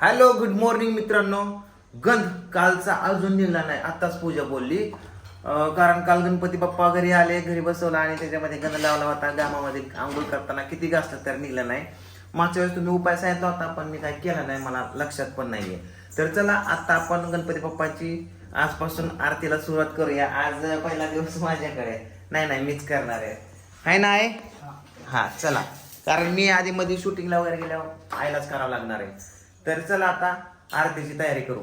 Hello good morning मित्रांनो. गंध कालचा अजून निघला नाही आताच पूजा बोलली. कारण काल गणपती बाप्पा घरी आले घरी बसवला आणि त्याच्यामध्ये गंध लावला होता. गामामध्ये आंघोळ करताना किती घासलं तर निघलं नाही. मागच्या वेळेस तुम्ही उपाय सांगितला होता पण मी काय केला नाही मला लक्षात पण नाहीये. तर चला आता आपण गणपती बाप्पाची आजपासून आरतीला सुरुवात करूया. आज पहिला दिवस माझ्याकडे. नाही नाही मीच करणार आहे. हाय ना आहे हा. चला. कारण मी आधी मध्ये शूटिंगला वगैरे गेल्यावर आईलाच करावं लागणार आहे. तर चला आता आरतीची तयारी करू.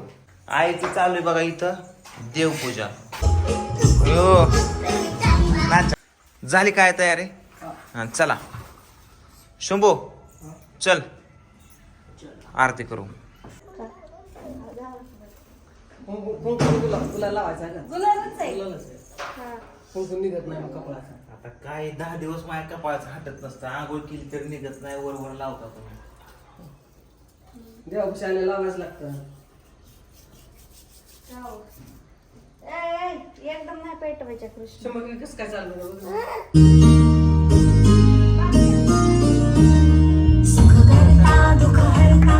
आईची चालू आहे बघा इथं देवपूजा. हो झाली काय तयारी? हा चला. शंभो चल. आरती करू. निघत नाही आता काय दहा दिवस माझ्या कपाळाचं हटत नसतं. आंघोळ केली तर निघत नाही वर वर लावता तुम्ही. देवापाशी आले लावायचं लागतं हो. एकदम नाही पेटवायच्या कृष्ण किलो कसं काय चाललं बघ. सुख करता दुःख हरता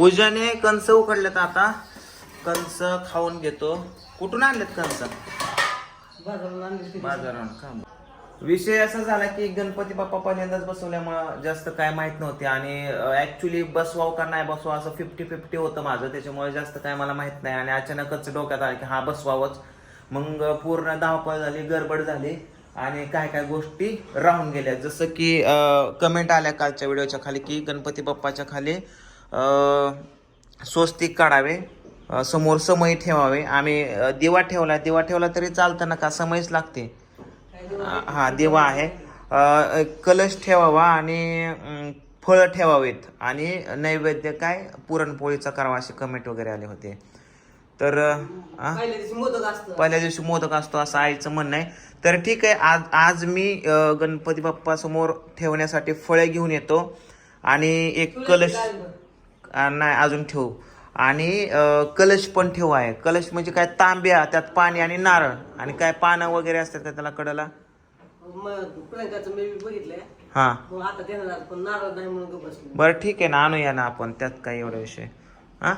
पूजाने कंस उकडलेत आता. कंस खाऊन घेतो. कुठून आणलेत कंस? का विषय असा झाला की गणपती बाप्पा पहिल्यांदाच बसवल्यामुळं जास्त काय माहीत नव्हते आणि ऍक्च्युली बसवाव का नाही बसवा असं फिफ्टी फिफ्टी होतं माझं. त्याच्यामुळे जास्त काय मला माहीत नाही आणि अचानकच डोक्यात आलं की हा बसवावच. मग पूर्ण धावपळ झाली गडबड झाली आणि काय काय गोष्टी राहून गेल्या. जसं की कमेंट आल्या कालच्या व्हिडिओच्या खाली की गणपती बाप्पाच्या खाली स्वस्तिक काढावे समोर समय ठेवावे. आम्ही दिवा ठेवला. दिवा ठेवला तरी चालतं ना का समयच लागते? हा दिवा आहे. कलश ठेवावा आणि फळं ठेवावीत. आणि नैवेद्य काय? पुरणपोळीचा करावा असे कमेंट वगैरे आले होते. तर? पहिल्या दिवशी मोदक असतं. असं आईचं म्हणणं आहे. तर ठीक आहे आज आज मी गणपती बाप्पा समोर ठेवण्यासाठी फळे घेऊन येतो. आणि एक कलश नाही अजून ठेवू. आणि कलश पण ठेवू आहे. कलश म्हणजे काय? तांब्या त्यात पाणी आणि नारळ. आणि काय पानं वगैरे असतात का त्याला कडला? हा. बरं ठीक आहे ना आणूया ना आपण. त्यात काय एवढा विषय. हा?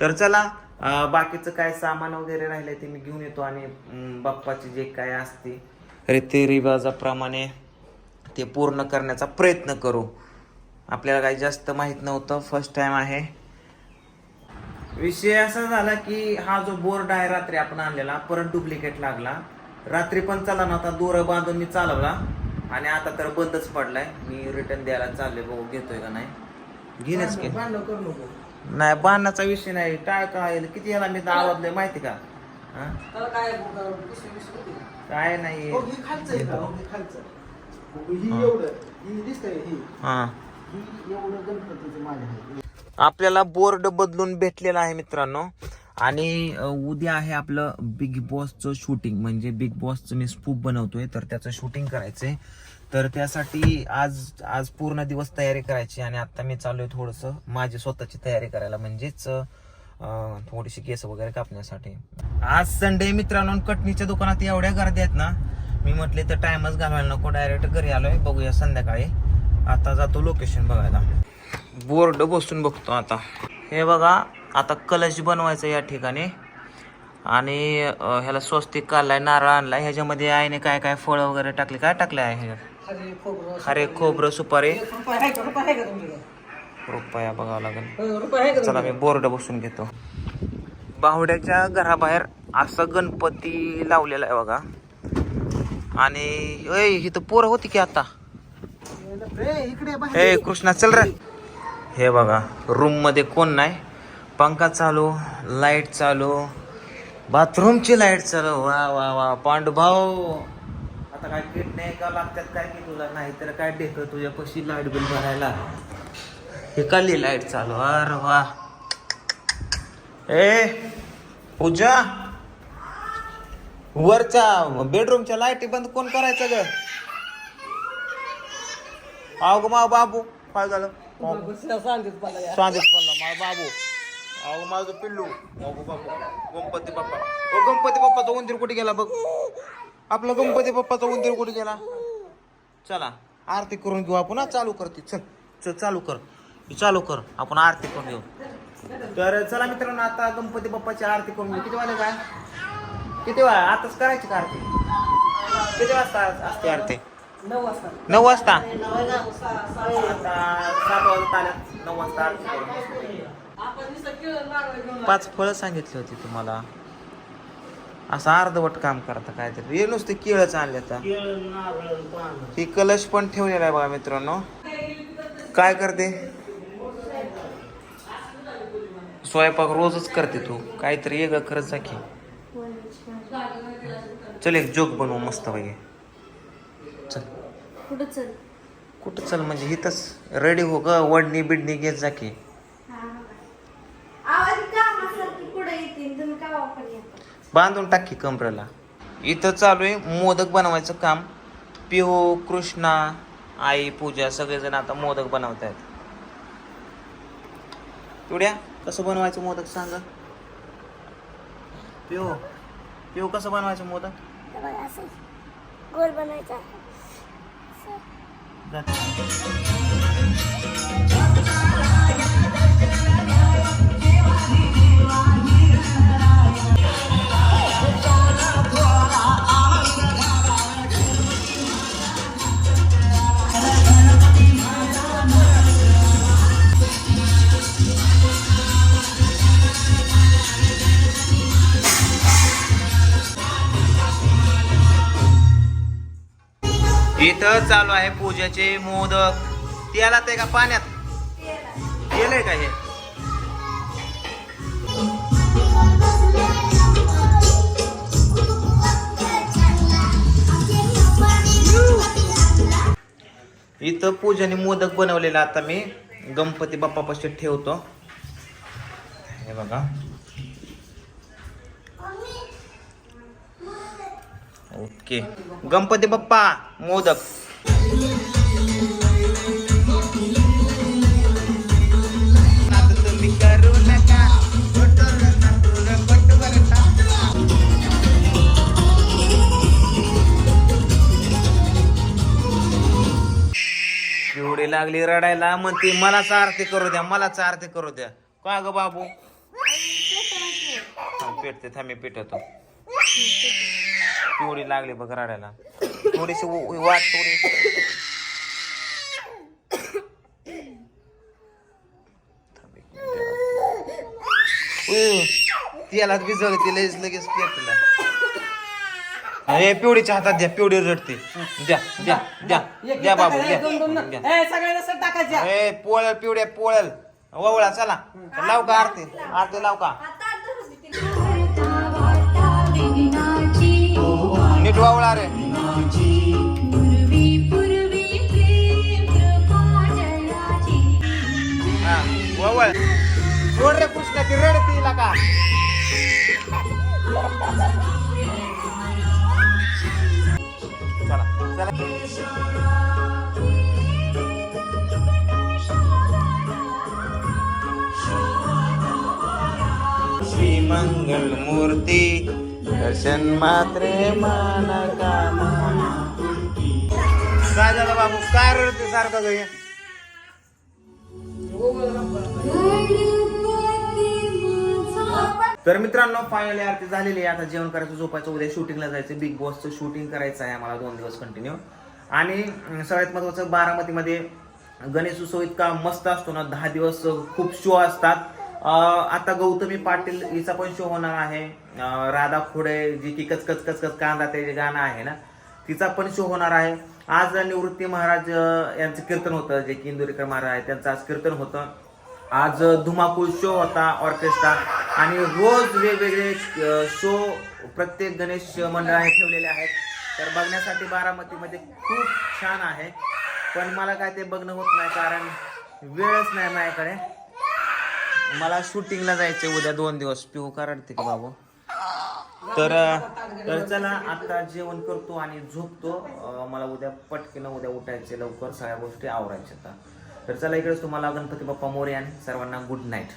तर चला बाकीचं काय सामान वगैरे राहिलंय ते मी घेऊन येतो आणि बाप्पाची जे काय असते रीतिरिवाजाप्रमाणे ते पूर्ण करण्याचा प्रयत्न करू. आपल्याला काही जास्त माहीत नव्हतं. फर्स्ट टाइम आहे. विषय असा झाला की हा जो बोर्ड आहे रात्री आपण आणलेला परत डुप्लिकेट लागला. रात्री पण चालला नव्हता दोर बांधून मी चालवला. आणि आता तर बंदच पडलाय. मी रिटर्न द्यायला चाललोय बघू घेतोय का नाही? घेण्याच की? नाही बांधण्याचा विषय नाही. काय काय किती याला मी आवाजलंय माहिती का? हा? काय नाही. ही एवढं गणपतीचं माझ्या आहे आपल्याला बोर्ड बदलून भेटलेला आहे मित्रांनो. आणि उद्या आहे आपलं बिग बॉसचं शूटिंग. म्हणजे बिग बॉसचं मी स्पूप बनवतोय तर त्याचं शूटिंग करायचंय. तर त्यासाठी आज आज पूर्ण दिवस तयारी करायची आणि आता मी चालू आहे थोडंसं माझी स्वतःची तयारी करायला. म्हणजेच थोडीशी केस वगैरे कापण्यासाठी. आज संडे मित्रांनो कटणीच्या दुकानात एवढ्या गर्दी आहेत ना मी म्हटले तर टाइमच घालवायला नको. डायरेक्ट घरी आलोय बघूया संध्याकाळी. आता जातो लोकेशन बघायला. बोर्ड बसून बघतो आता. हे बघा आता कलश बनवायचं या ठिकाणी. आणि ह्याला स्वस्तिक काढलाय नारळ आणलाय. ह्याच्यामध्ये आईने काय काय फळं वगैरे टाकले? काय टाकले आहे ह्याच्यात अरे खोबरं सुपारी. रुपया बघावं लागेल. का चला मी बोर्ड बसून घेतो. बाहुड्याच्या घराबाहेर असं गणपती लावलेला आहे बघा. आणि इथं पोरं होती की आता? ए, कृष्णा चल रे. हे बघा रूममध्ये कोण नाही. पंखा चालू लाइट चालू बाथरूमची लाइट चालू. वा वा वा पांडुभाऊ आता काय किट नाही का लागतात काय की तुला? नाही तर काय डेक तुझ्या पशी लाइट बिल भरायला? हे काली लाइट चालू. अरे वा. ए पूजा. वरच्या बेडरूमच्या लाईटी बंद कोण करायचं ग? अहो ग मा बाबू. काय झालं? सांगित पडला बाबू. अहो माझं पिल्लू. अहो बाबू. गणपती बाप्पा. ओ गणपती बाप्पाचा उंदीर कुठे गेला बघ? आपला गणपती बाप्पाचा उंदीर कुठे गेला? चला आरती करून घेऊ आपण हा. चालू करते चल चल चालू कर. चालू कर. आपण आरती करून घेऊ. तर चला मित्रांनो आता गणपती बाप्पाची आरती करून घेऊ. किती वाजले काय किती वाज आताच करायची का आरती? किती वाजता असते आरती? नऊ वाजता. नऊ वाजता? सात वाजता नऊ वाजता आरती करून पाच फळं सांगितली होती तुम्हाला. असं अर्धवट काम करता काहीतरी. हे नुसते केळच आणले ही कलश पण ठेवलेला आहे बघा मित्रांनो. काय करते? स्वयंपाक रोजच करते तू. काहीतरी वेगळं करत जा की. चल एक जोक बनवू मस्त पाहिजे कुठं चल? कुठं चल म्हणजे इथंच रेडी हो ग वडणी बिडणी घेत जा की. आवाज कामासारखी पुढे येतील तुम्ही का वापर येता. बांधून टाक की कमरेला. इथं चालू आहे मोदक बनवायचं काम. पिहू कृष्णा आई पूजा सगळेजण आता मोदक बनवत आहेत पिवड्या कसं बनवायचं मोदक सांग पिहू पिहू कसं बनवायचं मोदक? गोल बनायचा जा. इथं चालू आहे पूजेचे मोदक. त्याला ते का पाण्यात? गेलंय का हे? इथं पूजाने मोदक बनवलेला आता मी. गणपती बाप्पापाशी ठेवतो. हे बघा. ओके गणपती बाप्पा मोदक. एवढी लागली रडायला. म्हणते मलाच आरती करू द्या मलाच आरती करू द्या. का ग बाबू? पेटते थांबे पेटवतो. पिवडी लागली बघ रडायला. थोडीशी वाट थोडी तेलात भिजवलं ते लगेच लगेच पेटलं. अरे पिवडीच्या हातात द्या पिवडी रडते. द्या द्या द्या द्या बाबू द्या. ए, पोळल पिवड्या पोळल. ववळा चला. लाव का आरती? आरती लाव का? नीट वावळा रे पूर्वी पूर्वी प्रेम कृपा जयाची हा ववळ सोड रे कृष्णा ती रडती का? चला चला. श्री मंगल मूर्ती दर्शन मात्रे माना काय झालं बाबू काय रडते सारखं घरी तर मित्रांनो फायनली आरती झालेली आहे. आता जेवण करायचं झोपायचं उद्या शूटिंगला जायचं. बिग बॉसचं शूटिंग करायचं आहे आम्हाला दोन दिवस कंटिन्यू आणि सगळ्यात महत्वाचं बारामतीमध्ये गणेश उत्सव इतका मस्त असतो ना. दहा दिवस खूप शो असतात. आता गौतमी पाटील हिचा पण शो होणार आहे. राधा खोडे जी की कचकच कचकच कांदा ते जे गाणं आहे ना तिचा पण शो होणार आहे. आज निवृत्ती महाराज यांचं कीर्तन होतं जे की इंदुरीकर महाराज आहे त्यांचं आज कीर्तन होतं. आज धुमाकूळ शो होता ऑर्केस्ट्रा आणि रोज वेगवेगळे शो प्रत्येक गणेश मंडळाने ठेवलेले आहेत. तर बघण्यासाठी बारामतीमध्ये खूप छान आहे. पण मला काय ते बघणं होत नाही कारण वेळच नाही माझ्याकडे. मला शूटिंगला जायचं उद्या दोन दिवस. पिऊ कराडते का बाबू? तर तर चला आता जेवण करतो आणि झोपतो. अं, मला उद्या पटकीनं उद्या उठायचे लवकर. सगळ्या गोष्टी आवरायच्या तर चला इकडेच तुम्हाला गणपती बाप्पा मोरे आणि सर्वांना गुड नाईट